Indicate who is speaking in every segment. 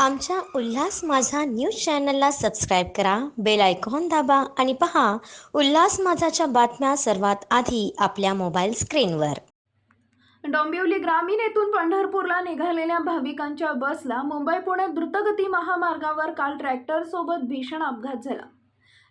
Speaker 1: आमच्या उल्हास माझा न्यूज चॅनलला सबस्क्राईब करा बेल आयकॉन दाबा आणि पहा उल्हास माझाच्या बातम्या सर्वात आधी आपल्या मोबाईल स्क्रीनवर.
Speaker 2: डोंबिवली ग्रामीण येथून पंढरपूरला निघालेल्या भाविकांच्या बसला मुंबई पुणे द्रुतगती महामार्गावर काल ट्रॅक्टरसोबत भीषण अपघात झाला.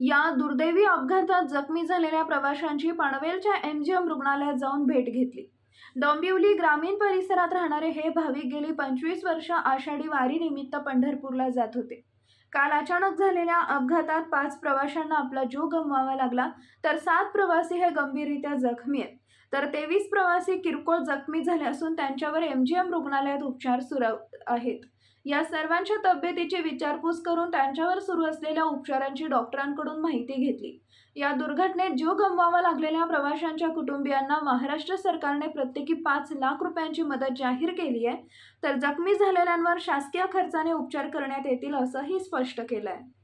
Speaker 2: या दुर्दैवी अपघातात जखमी झालेल्या प्रवाशांची पनवेलच्या एमजीएम रुग्णालयात जाऊन भेट घेतली. डोंबिवली ग्रामीण परिसरात राहणारे हे भाविक गेली पंचवीस वर्ष आषाढी वारीनिमित्त पंढरपूरला जात होते. काल अचानक झालेल्या अपघातात पाच प्रवाशांना आपला जीव गमवावा लागला तर सात प्रवासी हे गंभीररित्या जखमी आहेत. तर तेवीस प्रवासी किरकोळ जखमी झाले असून त्यांच्यावर एम जी एम रुग्णालयात उपचार सुरू आहेत. या सर्वांच्या तब्येतीची विचारपूस करून त्यांच्यावर सुरू असलेल्या उपचारांची डॉक्टरांकडून माहिती घेतली. या दुर्घटनेत जीव गमवावा लागलेल्या प्रवाशांच्या कुटुंबियांना महाराष्ट्र सरकारने प्रत्येकी पाच लाख रुपयांची मदत जाहीर केली आहे. तर जखमी झालेल्यांवर शासकीय खर्चाने उपचार करण्यात येतील असंही स्पष्ट केलं आहे